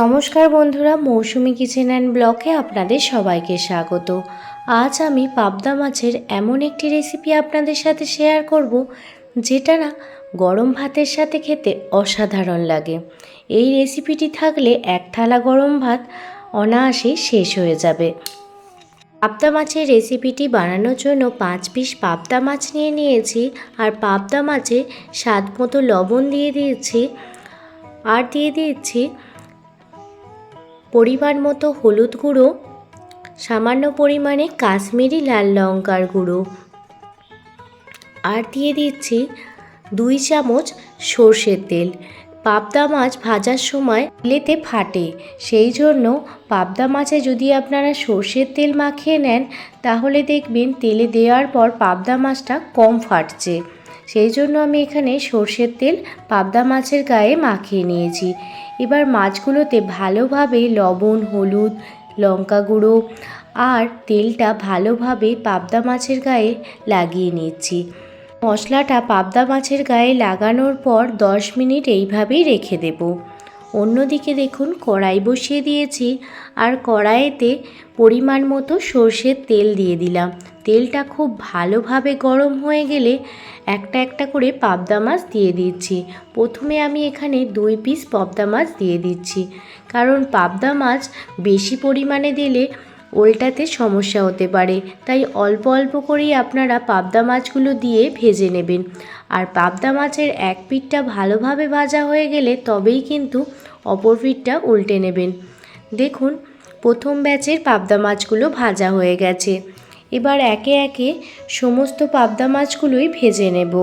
নমস্কার বন্ধুরা, মৌসুমি kitchen and ব্লকে আপনাদের সবাইকে স্বাগত। আজ আমি পাবদা মাছের এমন একটি রেসিপি আপনাদের সাথে শেয়ার করব, যেটা না গরম ভাতের সাথে খেতে অসাধারণ লাগে। এই রেসিপিটি থাকলে এক থালা গরম ভাত অনায়াসেই শেষ হয়ে যাবে। পাবদা মাছের রেসিপিটি বানানোর জন্য পাঁচ পিস পাবদা মাছ নিয়ে নিয়েছি, আর পাবদা মাছে স্বাদ মতো লবণ দিয়ে দিয়েছি, আর দিয়ে দিয়েছি পরিমাণ মতো হলুদ গুঁড়ো, সামান্য পরিমাণে কাশ্মীরি লাল লঙ্কার গুঁড়ো। আর দিয়ে দিচ্ছি দুই চামচ সর্ষের তেল। পাবদা মাছ ভাজার সময় তেলেতে ফাটে, সেই জন্য পাবদা মাছে যদি আপনারা সর্ষের তেল মাখিয়ে নেন, তাহলে দেখবেন তেলে দেওয়ার পর পাবদা মাছটা কম ফাটছে। সেই জন্য আমি এখানে সর্ষের তেল পাবদা মাছের গায়ে মাখিয়ে নিয়েছি। এবার মাছগুলোতে ভালোভাবে লবণ, হলুদ, লঙ্কা গুঁড়ো আর তেলটা ভালোভাবে পাবদা মাছের গায়ে লাগিয়ে নিচ্ছি। মশলাটা পাবদা মাছের গায়ে লাগানোর পর দশ মিনিট এইভাবেই রেখে দেব। অন্যদিকে দেখুন, কড়াই বসিয়ে দিয়েছি আর কড়াইতে পরিমাণ মতো সর্ষের তেল দিয়ে দিলাম। তেলটা খুব ভালোভাবে গরম হয়ে গেলে একটা একটা করে পাবদা মাছ দিয়ে দিচ্ছি। প্রথমে আমি এখানে দুই পিস পাবদা মাছ দিয়ে দিচ্ছি। কারণ পাবদা মাছ বেশি পরিমাণে দিলে ওলটাতে সমস্যা হতে পারে। তাই অল্প অল্প করেই আপনারা পাবদা মাছগুলো দিয়ে ভেজে নেবেন। আর পাবদা মাছের এক পিঠটা ভালোভাবে ভাজা হয়ে গেলে তবেই কিন্তু অপর পিঠটা উল্টে নেবেন। দেখুন, প্রথম ব্যাচের পাবদা মাছগুলো ভাজা হয়ে গেছে। এবার একে একে সমস্ত পাবদা মাছগুলোই ভেজে নেব।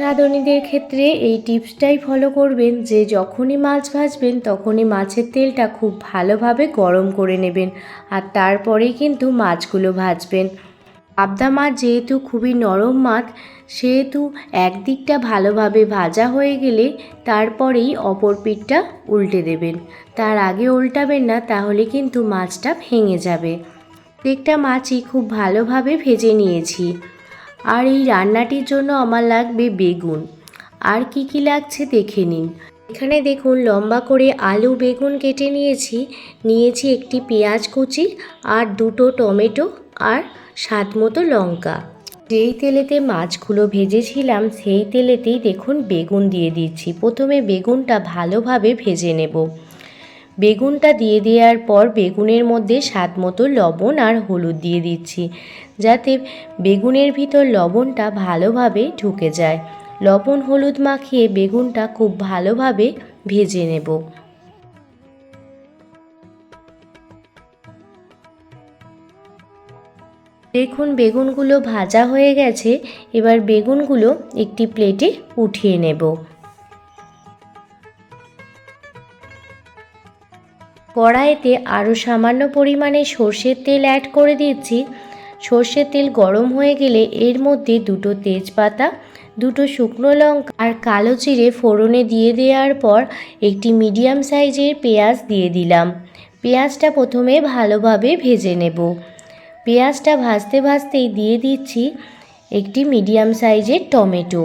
রাঁধুনিদের ক্ষেত্রে এই টিপসটাই ফলো করবেন যে যখনই মাছ ভাজবেন তখনই মাছের তেলটা খুব ভালোভাবে গরম করে নেবেন আর তারপরেই কিন্তু মাছগুলো ভাজবেন। পাবদা মাছ যেহেতু খুবই নরম মাছ, সেহেতু একদিকটা ভালোভাবে ভাজা হয়ে গেলে তারপরেই অপর পিঠটা উল্টে দেবেন। তার আগে উল্টাবেন না, তাহলে কিন্তু মাছটা ভেঙে যাবে। প্রত্যেকটা মাছই খুব ভালোভাবে ভেজে নিয়েছি। আর এই রান্নাটির জন্য আমার লাগবে বেগুন। আর কি কি লাগছে দেখে নিন। এখানে দেখুন, লম্বা করে আলু বেগুন কেটে নিয়েছি। নিয়েছি একটি পেঁয়াজ কুচি আর দুটো টমেটো আর স্বাদ মতো লঙ্কা। যেই তেলেতে মাছগুলো ভেজেছিলাম, সেই তেলেতেই দেখুন বেগুন দিয়ে দিচ্ছি। প্রথমে বেগুনটা ভালোভাবে ভেজে নেব। বেগুনটা দিয়ে দেওয়ার পর বেগুনের মধ্যে স্বাদ মতো লবণ আর হলুদ দিয়ে দিচ্ছি, যাতে বেগুনের ভিতর লবণটা ভালোভাবে ঢুকে যায়। লবণ হলুদ মাখিয়ে বেগুনটা খুব ভালোভাবে ভেজে নেব। দেখুন, বেগুনগুলো ভাজা হয়ে গেছে। এবার বেগুনগুলো একটি প্লেটে উঠিয়ে নেব। কড়াইতে আরও সামান্য পরিমাণে সর্ষের তেল অ্যাড করে দিচ্ছি। সর্ষের তেল গরম হয়ে গেলে এর মধ্যে দুটো তেজপাতা, দুটো শুকনো লঙ্কা আর কালো জিরে ফোড়নে দিয়ে দেওয়ার পর একটি মিডিয়াম সাইজের পেঁয়াজ দিয়ে দিলাম। পেঁয়াজটা প্রথমে ভালোভাবে ভেজে নেব। পেঁয়াজটা ভাজতে ভাজতেই দিয়ে দিচ্ছি একটি মিডিয়াম সাইজের টমেটো।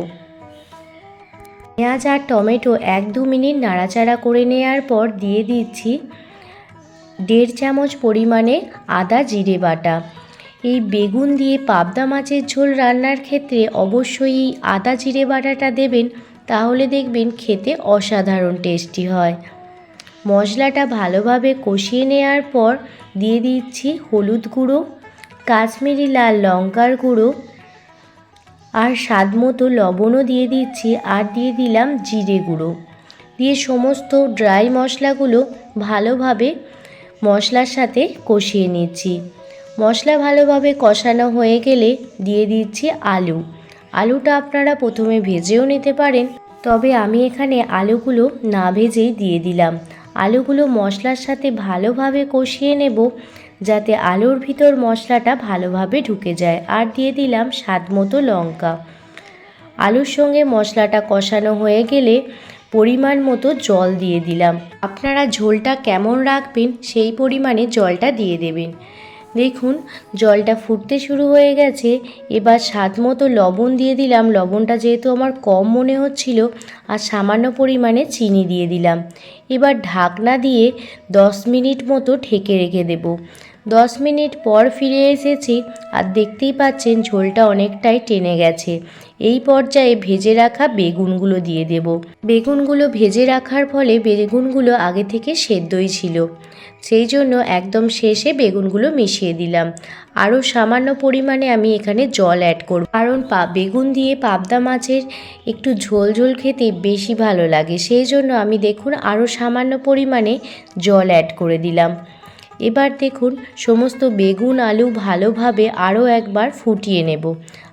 পেঁয়াজ আর টমেটো এক দু মিনিট নাড়াচাড়া করে নেওয়ার পর দিয়ে দিচ্ছি। দেড় চামচ পরিমাণে আদা জিরে বাটা। এই বেগুন দিয়ে পাবদা মাছের ঝোল রান্নার ক্ষেত্রে অবশ্যই আদা জিরে বাটাটা দেবেন, তাহলে দেখবেন খেতে অসাধারণ টেস্টি হয়। মশলাটা ভালোভাবে কষিয়ে নেওয়ার পর দিয়ে দিচ্ছি হলুদ গুঁড়ো, কাশ্মীরি লাল লঙ্কার গুঁড়ো আর স্বাদ মতো লবণও দিয়ে দিচ্ছি আর দিয়ে দিলাম জিরে গুঁড়ো। দিয়ে সমস্ত ড্রাই মশলাগুলো ভালোভাবে মশলার সাথে কষিয়ে নিচ্ছি। মশলা ভালোভাবে কষানো হয়ে গেলে দিয়ে দিচ্ছি আলু। আলুটা আপনারা প্রথমে ভেজেও নিতে পারেন, তবে আমি এখানে আলুগুলো না ভেজেই দিয়ে দিলাম। আলুগুলো মশলার সাথে ভালোভাবে কষিয়ে নেব, যাতে আলুর ভিতর মশলাটা ভালোভাবে ঢুকে যায়। আর দিয়ে দিলাম স্বাদ মতো লঙ্কা। আলুর সঙ্গে মশলাটা কষানো হয়ে গেলে পরিমাণ মতো জল দিয়ে দিলাম। আপনারা ঝোলটা কেমন রাখবেন সেই পরিমাণে জলটা দিয়ে দেবেন। দেখুন, জলটা ফুটতে শুরু হয়ে গেছে। এবার স্বাদ মতো লবণ দিয়ে দিলাম। লবণটা যেহেতু আমার কম মনে হচ্ছিল, আর সামান্য পরিমাণে চিনি দিয়ে দিলাম। এবার ঢাকনা দিয়ে দশ মিনিট মতো ঢেকে রেখে দেব। দশ মিনিট পর ফিরে এসেছি আর দেখতেই পাচ্ছেন ঝোলটা অনেকটাই টেনে গেছে। এই পর্যায়ে ভেজে রাখা বেগুনগুলো দিয়ে দেব। বেগুনগুলো ভেজে রাখার ফলে বেগুনগুলো আগে থেকে সেদ্ধই ছিল। সেই জন্য একদম শেষে বেগুনগুলো মিশিয়ে দিলাম। আরও সামান্য পরিমাণে আমি এখানে জল অ্যাড করব। কারণ পা, বেগুন দিয়ে পাবদা মাছের একটু ঝোল ঝোল খেতে বেশি ভালো লাগে। সেই জন্য আমি দেখুন আরও সামান্য পরিমাণে জল অ্যাড করে দিলাম। এবার দেখুন, সমস্ত বেগুন আলু ভালোভাবে আরও একবার ফুটিয়ে নেব।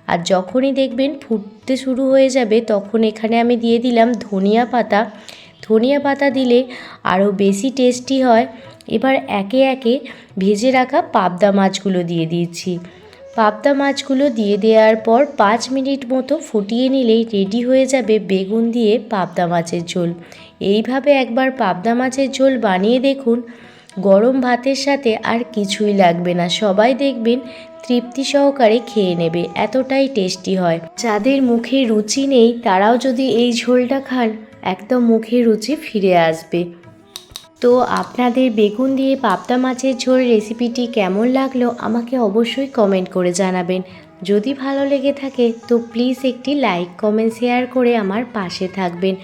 আর যখনই দেখবেন ফুটতে শুরু হয়ে যাবে, তখন এখানে আমি দিয়ে দিলাম ধনিয়া পাতা। ধনিয়া পাতা দিলে আরও বেশি টেস্টি হয়। এবার একে একে ভেজে রাখা পাবদা মাছগুলো দিয়ে দিয়েছি পাবদা মাছগুলো দিয়ে দেওয়ার পর পাঁচ মিনিট মতো ফুটিয়ে নিলেই রেডি হয়ে যাবে বেগুন দিয়ে পাবদা মাছের ঝোল। এইভাবে একবার পাবদা মাছের ঝোল বানিয়ে দেখুন। গরম ভাতের সাথে আর কিছুই লাগবে না। সবাই দেখবেন তৃপ্তি সহকারে খেয়ে নেবে, এতটাই টেস্টি হয়। যাদের মুখে রুচি নেই, তারাও যদি এই ঝোলটা খান, একদম মুখে রুচি ফিরে আসবে। তো আপনাদের বেগুন দিয়ে পাবদা মাছের ঝোল রেসিপিটি কেমন লাগল, আমাকে অবশ্যই কমেন্ট করে জানাবেন। যদি ভালো লেগে থাকে, তো প্লিজ একটি লাইক, কমেন্ট, শেয়ার করে আমার পাশে থাকবেন।